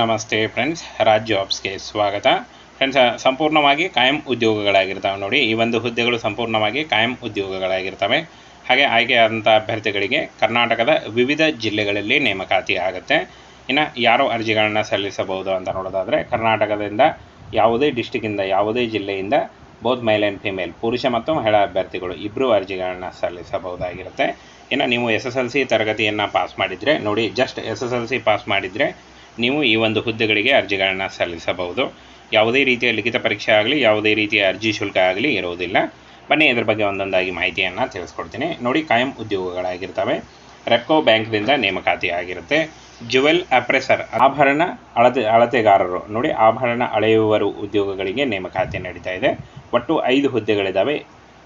ನಮಸ್ತೆ ಫ್ರೆಂಡ್ಸ್ ರಾಜ್ ಜಾಬ್ಸ್ಗೆ ಸ್ವಾಗತ. ಫ್ರೆಂಡ್ಸ್ ಸಂಪೂರ್ಣವಾಗಿ ಕಾಯಂ ಉದ್ಯೋಗಗಳಾಗಿರ್ತವೆ ನೋಡಿ. ಈ ಒಂದು ಹುದ್ದೆಗಳು ಸಂಪೂರ್ಣವಾಗಿ ಕಾಯಂ ಉದ್ಯೋಗಗಳಾಗಿರ್ತವೆ. ಹಾಗೆ ಆಯ್ಕೆಯಾದಂಥ ಅಭ್ಯರ್ಥಿಗಳಿಗೆ ಕರ್ನಾಟಕದ ವಿವಿಧ ಜಿಲ್ಲೆಗಳಲ್ಲಿ ನೇಮಕಾತಿ ಆಗುತ್ತೆ. ಇನ್ನು ಯಾರು ಅರ್ಜಿಗಳನ್ನು ಸಲ್ಲಿಸಬಹುದು ಅಂತ ನೋಡೋದಾದರೆ, ಕರ್ನಾಟಕದಿಂದ ಯಾವುದೇ ಡಿಸ್ಟಿಕ್ಕಿಂದ ಯಾವುದೇ ಜಿಲ್ಲೆಯಿಂದ ಬೋತ್ ಮೇಲ್ ಆ್ಯಂಡ್ ಫಿಮೇಲ್ ಪುರುಷ ಮತ್ತು ಮಹಿಳಾ ಅಭ್ಯರ್ಥಿಗಳು ಇಬ್ಬರು ಅರ್ಜಿಗಳನ್ನು ಸಲ್ಲಿಸಬಹುದಾಗಿರುತ್ತೆ. ಇನ್ನು ನೀವು ಎಸ್ ಎಸ್ ಎಲ್ ಸಿ ತರಗತಿಯನ್ನು ಪಾಸ್ ಮಾಡಿದರೆ, ನೋಡಿ just S S L C pass ಮಾಡಿದರೆ ನೀವು ಈ ಒಂದು ಹುದ್ದೆಗಳಿಗೆ ಅರ್ಜಿಗಳನ್ನು ಸಲ್ಲಿಸಬಹುದು. ಯಾವುದೇ ರೀತಿಯ ಲಿಖಿತ ಪರೀಕ್ಷೆ ಆಗಲಿ, ಯಾವುದೇ ರೀತಿಯ ಅರ್ಜಿ ಶುಲ್ಕ ಆಗಲಿ ಇರುವುದಿಲ್ಲ. ಬನ್ನಿ, ಇದ್ರ ಬಗ್ಗೆ ಒಂದೊಂದಾಗಿ ಮಾಹಿತಿಯನ್ನು ತಿಳಿಸ್ಕೊಡ್ತೀನಿ. ನೋಡಿ, ಕಾಯಂ ಉದ್ಯೋಗಗಳಾಗಿರ್ತವೆ. ರೆಪ್ಕೋ ಬ್ಯಾಂಕ್ದಿಂದ ನೇಮಕಾತಿ ಆಗಿರುತ್ತೆ. ಜುವೆಲ್ ಅಪ್ರೆಸರ್, ಆಭರಣ ಅಳತೆ, ಅಳತೆಗಾರರು. ನೋಡಿ, ಆಭರಣ ಅಳೆಯುವರು ಉದ್ಯೋಗಗಳಿಗೆ ನೇಮಕಾತಿ ನಡೀತಾ ಇದೆ. ಒಟ್ಟು ಐದು ಹುದ್ದೆಗಳಿದ್ದಾವೆ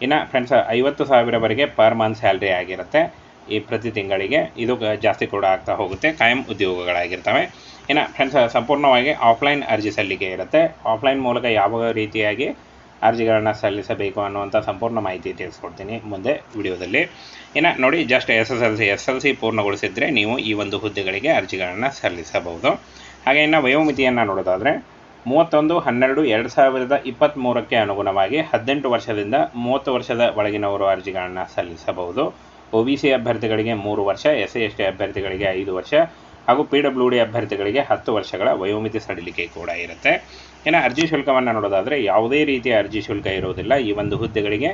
ಇನ್ನು ಫ್ರೆಂಡ್ಸ್ ಐವತ್ತು ಸಾವಿರವರೆಗೆ ಪರ್ ಮಂತ್ ಸ್ಯಾಲ್ರಿ ಆಗಿರುತ್ತೆ. ಈ ಪ್ರತಿ ತಿಂಗಳಿಗೆ ಇದು ಜಾಸ್ತಿ ಕೂಡ ಆಗ್ತಾ ಹೋಗುತ್ತೆ. ಕಾಯಂ ಉದ್ಯೋಗಗಳಾಗಿರ್ತವೆ. ಇನ್ನು ಫ್ರೆಂಡ್ಸ್ ಸಂಪೂರ್ಣವಾಗಿ ಆಫ್ಲೈನ್ ಅರ್ಜಿ ಸಲ್ಲಿಕೆ ಇರುತ್ತೆ. ಆಫ್ಲೈನ್ ಮೂಲಕ ಯಾವ ರೀತಿಯಾಗಿ ಅರ್ಜಿಗಳನ್ನು ಸಲ್ಲಿಸಬೇಕು ಅನ್ನುವಂಥ ಸಂಪೂರ್ಣ ಮಾಹಿತಿ ತಿಳಿಸ್ಕೊಡ್ತೀನಿ ಮುಂದೆ ವಿಡಿಯೋದಲ್ಲಿ. ಇನ್ನು ನೋಡಿ just S S L C S L C ಪೂರ್ಣಗೊಳಿಸಿದರೆ ನೀವು ಈ ಒಂದು ಹುದ್ದೆಗಳಿಗೆ ಅರ್ಜಿಗಳನ್ನು ಸಲ್ಲಿಸಬಹುದು. ಹಾಗೆ ಇನ್ನು ವಯೋಮಿತಿಯನ್ನು ನೋಡೋದಾದರೆ, ಮೂವತ್ತೊಂದು, ಹನ್ನೆರಡು, ಎರಡು ಸಾವಿರದ ಇಪ್ಪತ್ತ್ಮೂರಕ್ಕೆ ಅನುಗುಣವಾಗಿ ಹದಿನೆಂಟು ವರ್ಷದಿಂದ ಮೂವತ್ತು ವರ್ಷದ ಒಳಗಿನವರು ಅರ್ಜಿಗಳನ್ನು ಸಲ್ಲಿಸಬಹುದು. ಒ ಬಿ ಸಿ ಅಭ್ಯರ್ಥಿಗಳಿಗೆ ಮೂರು ವರ್ಷ, ಎಸ್ ಸಿ ಎಸ್ ಟಿ ಅಭ್ಯರ್ಥಿಗಳಿಗೆ ಐದು ವರ್ಷ ಹಾಗೂ ಪಿ ಡಬ್ಲ್ಯೂ ಡಿ ಅಭ್ಯರ್ಥಿಗಳಿಗೆ ಹತ್ತು ವರ್ಷಗಳ ವಯೋಮಿತಿ ಸಡಿಲಿಕೆ ಕೂಡ ಇರುತ್ತೆ. ಇನ್ನು ಅರ್ಜಿ ಶುಲ್ಕವನ್ನು ನೋಡೋದಾದರೆ ಯಾವುದೇ ರೀತಿಯ ಅರ್ಜಿ ಶುಲ್ಕ ಇರುವುದಿಲ್ಲ ಈ ಒಂದು ಹುದ್ದೆಗಳಿಗೆ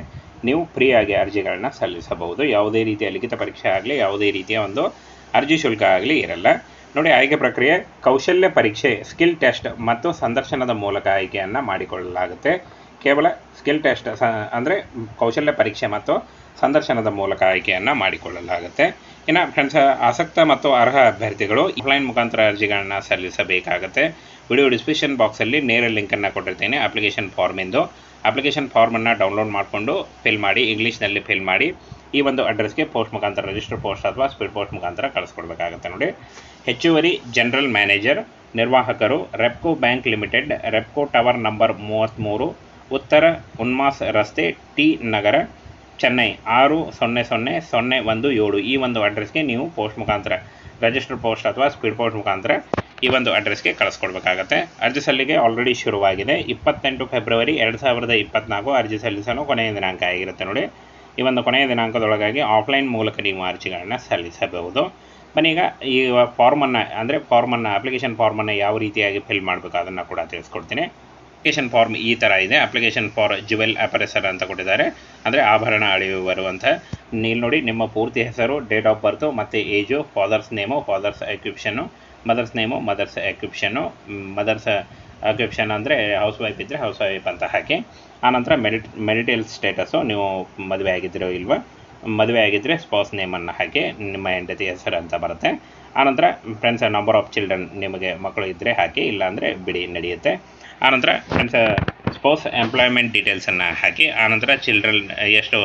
ನೀವು ಫ್ರೀಯಾಗಿ ಅರ್ಜಿಗಳನ್ನ ಸಲ್ಲಿಸಬಹುದು. ಯಾವುದೇ ರೀತಿಯ ಲಿಖಿತ ಪರೀಕ್ಷೆ ಆಗಲಿ, ಯಾವುದೇ ರೀತಿಯ ಒಂದು ಅರ್ಜಿ ಶುಲ್ಕ ಆಗಲಿ ಇರಲ್ಲ. ನೋಡಿ, ಆಯ್ಕೆ ಪ್ರಕ್ರಿಯೆ ಕೌಶಲ್ಯ ಪರೀಕ್ಷೆ, ಸ್ಕಿಲ್ ಟೆಸ್ಟ್ ಮತ್ತು ಸಂದರ್ಶನದ ಮೂಲಕ ಆಯ್ಕೆಯನ್ನು ಮಾಡಿಕೊಳ್ಳಲಾಗುತ್ತೆ. ಕೇವಲ ಸ್ಕಿಲ್ ಟೆಸ್ಟ್ ಸ, ಅಂದರೆ ಕೌಶಲ್ಯ ಪರೀಕ್ಷೆ ಮತ್ತು ಸಂದರ್ಶನದ ಮೂಲಕ ಆಯ್ಕೆಯನ್ನು ಮಾಡಿಕೊಳ್ಳಲಾಗುತ್ತೆ. ಇನ್ನು ಫ್ರೆಂಡ್ಸ್ ಆಸಕ್ತ ಮತ್ತು ಅರ್ಹ ಅಭ್ಯರ್ಥಿಗಳು ಆಫ್ಲೈನ್ ಮುಖಾಂತರ ಅರ್ಜಿಗಳನ್ನು ಸಲ್ಲಿಸಬೇಕಾಗುತ್ತೆ. ವಿಡಿಯೋ ಡಿಸ್ಕ್ರಿಪ್ಷನ್ ಬಾಕ್ಸಲ್ಲಿ ನೇರ ಲಿಂಕನ್ನು ಕೊಟ್ಟಿರ್ತೀನಿ. ಅಪ್ಲಿಕೇಶನ್ ಫಾರ್ಮಿಂದು ಅಪ್ಲಿಕೇಶನ್ ಫಾರ್ಮನ್ನು ಡೌನ್ಲೋಡ್ ಮಾಡಿಕೊಂಡು ಫಿಲ್ ಮಾಡಿ ಇಂಗ್ಲೀಷ್ನಲ್ಲಿ ಫಿಲ್ ಮಾಡಿ, ಈ ಒಂದು ಅಡ್ರೆಸ್ಗೆ ಪೋಸ್ಟ್ ಮುಖಾಂತರ ರಿಜಿಸ್ಟರ್ ಪೋಸ್ಟ್ ಅಥವಾ ಸ್ಪೀಡ್ ಪೋಸ್ಟ್ ಮುಖಾಂತರ ಕಳಿಸ್ಕೊಡ್ಬೇಕಾಗುತ್ತೆ ನೋಡಿ. ಹೆಚ್ಚುವರಿ ಜನರಲ್ ಮ್ಯಾನೇಜರ್ ನಿರ್ವಾಹಕರು Repco bank limited Repco tower number ಮೂವತ್ತ್ಮೂರು ಉತ್ತರ ಉನ್ಮಾಸ್ ರಸ್ತೆ ಟಿ ನಗರ, ಚೆನ್ನೈ ಆರು ಸೊನ್ನೆ ಸೊನ್ನೆ ಸೊನ್ನೆ ಒಂದು ಏಳು. ಈ ಒಂದು ಅಡ್ರೆಸ್ಗೆ ನೀವು ಪೋಸ್ಟ್ ಮುಖಾಂತರ ರಿಜಿಸ್ಟರ್ ಪೋಸ್ಟ್ ಅಥವಾ ಸ್ಪೀಡ್ ಪೋಸ್ಟ್ ಮುಖಾಂತರ ಈ ಒಂದು ಅಡ್ರೆಸ್ಗೆ ಕಳಿಸ್ಕೊಡ್ಬೇಕಾಗತ್ತೆ. ಅರ್ಜಿ ಸಲ್ಲಿಗೆ ಆಲ್ರೆಡಿ ಶುರುವಾಗಿದೆ. ಇಪ್ಪತ್ತೆಂಟು ಫೆಬ್ರವರಿ ಎರಡು ಸಾವಿರದ ಇಪ್ಪತ್ತ್ನಾಲ್ಕು ಅರ್ಜಿ ಸಲ್ಲಿಸಲು ಕೊನೆಯ ದಿನಾಂಕ ಆಗಿರುತ್ತೆ ನೋಡಿ. ಈ ಒಂದು ಕೊನೆಯ ದಿನಾಂಕದೊಳಗಾಗಿ ಆಫ್ಲೈನ್ ಮೂಲಕ ನೀವು ಅರ್ಜಿಗಳನ್ನು ಸಲ್ಲಿಸಬಹುದು. ಬನ್ನಿ ಈಗ ಈ ಫಾರ್ಮನ್ನು ಅಂದರೆ ಫಾರ್ಮನ್ನು ಅಪ್ಲಿಕೇಶನ್ ಫಾರ್ಮನ್ನು ಯಾವ ರೀತಿಯಾಗಿ ಫಿಲ್ ಮಾಡಬೇಕು ಅದನ್ನು ಕೂಡ ತಿಳಿಸ್ಕೊಡ್ತೀನಿ. ಅಪ್ಲಿಕೇಶನ್ ಫಾರ್ಮ್ ಈ ಥರ ಇದೆ. ಅಪ್ಲಿಕೇಶನ್ ಫಾರ್ ಜುವೆಲ್ ಅಪರೆಸರ್ ಅಂತ ಕೊಟ್ಟಿದ್ದಾರೆ. ಅಂದರೆ ಆಭರಣ ಅಳೆಯುವರು ಅಂತ ನೀಲ್ ನೋಡಿ, ನಿಮ್ಮ ಪೂರ್ತಿ ಹೆಸರು, ಡೇಟ್ ಆಫ್ ಬರ್ತು, ಮತ್ತು ಏಜು, ಫಾದರ್ಸ್ ನೇಮು, ಫಾದರ್ಸ್ ಎಕ್ವಿಪ್ಷನ್ನು, ಮದರ್ಸ್ ನೇಮು, ಮದರ್ಸ್ ಎಕ್ವಿಪ್ಷನ್ನು ಮದರ್ಸ್ ಎಕ್ವಿಪ್ಷನ್ ಅಂದರೆ ಹೌಸ್ ವೈಫ್ ಇದ್ದರೆ ಹೌಸ್ ವೈಫ್ ಅಂತ ಹಾಕಿ. ಆನಂತರ ಮೆಡಿಟ್ ಮೆಡಿಟೇಲ್ ಸ್ಟೇಟಸ್ಸು, ನೀವು ಮದುವೆ ಆಗಿದ್ದೀರೋ ಇಲ್ವಾ, ಮದುವೆ ಆಗಿದ್ದರೆ ಸ್ಪೌಸ್ ನೇಮನ್ನು ಹಾಕಿ, ನಿಮ್ಮ ಹೆಂಡತಿ ಹೆಸರು ಅಂತ ಬರುತ್ತೆ. ಆನಂತರ ಫ್ರೆಂಡ್ಸ್ ನಂಬರ್ ಆಫ್ ಚಿಲ್ಡ್ರನ್ ನಿಮಗೆ ಮಕ್ಕಳು ಇದ್ದರೆ ಹಾಕಿ, ಇಲ್ಲಾಂದರೆ ಬಿಡಿ ನಡೆಯುತ್ತೆ. ಆನಂತರ ಫ್ರೆಂಡ್ಸ್ ಸ್ಪೋಸ್ ಎಂಪ್ಲಾಯ್ಮೆಂಟ್ ಡೀಟೇಲ್ಸನ್ನು ಹಾಕಿ, ಆನಂತರ ಚಿಲ್ಡ್ರನ್ ಎಷ್ಟು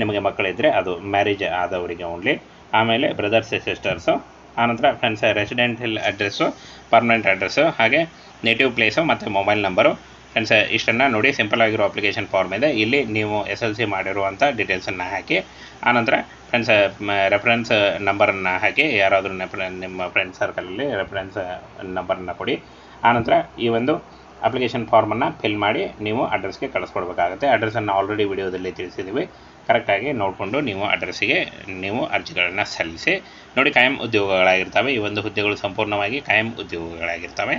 ನಿಮಗೆ ಮಕ್ಕಳಿದ್ದರೆ ಅದು ಮ್ಯಾರೇಜ್ ಆದವರಿಗೆ ಓನ್ಲಿ ಆಮೇಲೆ ಬ್ರದರ್ಸ್ ಸಿಸ್ಟರ್ಸು ಆನಂತರ friends residential address permanent address ಹಾಗೆ ನೇಟಿವ್ ಪ್ಲೇಸು ಮತ್ತು ಮೊಬೈಲ್ ನಂಬರು ಫ್ರೆಂಡ್ಸ್ ಇಷ್ಟನ್ನು ನೋಡಿ ಸಿಂಪಲ್ ಆಗಿರೋ ಅಪ್ಲಿಕೇಶನ್ ಫಾರ್ಮ್ ಇದೆ. ಇಲ್ಲಿ ನೀವು ಎಸ್ ಎಲ್ ಸಿ ಮಾಡಿರುವಂಥ ಡೀಟೇಲ್ಸನ್ನು ಹಾಕಿ, ಆನಂತರ ಫ್ರೆಂಡ್ಸ್ ರೆಫರೆನ್ಸ್ ನಂಬರನ್ನು ಹಾಕಿ, ಯಾರಾದರೂ ನಿಮ್ಮ ಫ್ರೆಂಡ್ ಸರ್ಕಲಲ್ಲಿ ರೆಫರೆನ್ಸ್ ನಂಬರನ್ನು ಕೊಡಿ. ಆನಂತರ ಈ ಒಂದು ಅಪ್ಲಿಕೇಶನ್ ಫಾರ್ಮನ್ನು ಫಿಲ್ ಮಾಡಿ ನೀವು ಅಡ್ರೆಸ್ಗೆ ಕಳಿಸ್ಕೊಡ್ಬೇಕಾಗುತ್ತೆ. ಅಡ್ರೆಸ್ಸನ್ನು ಆಲ್ರೆಡಿ ವಿಡಿಯೋದಲ್ಲಿ ತಿಳಿಸಿದ್ದೀವಿ ಕರೆಕ್ಟಾಗಿ ನೋಡಿಕೊಂಡು ನೀವು ಅಡ್ರೆಸ್ಸಿಗೆ ನೀವು ಅರ್ಜಿಗಳನ್ನು ಸಲ್ಲಿಸಿ. ನೋಡಿ, ಕಾಯಂ ಉದ್ಯೋಗಗಳಾಗಿರ್ತವೆ. ಈ ಒಂದು ಹುದ್ದೆಗಳು ಸಂಪೂರ್ಣವಾಗಿ ಕಾಯಂ ಉದ್ಯೋಗಗಳಾಗಿರ್ತವೆ.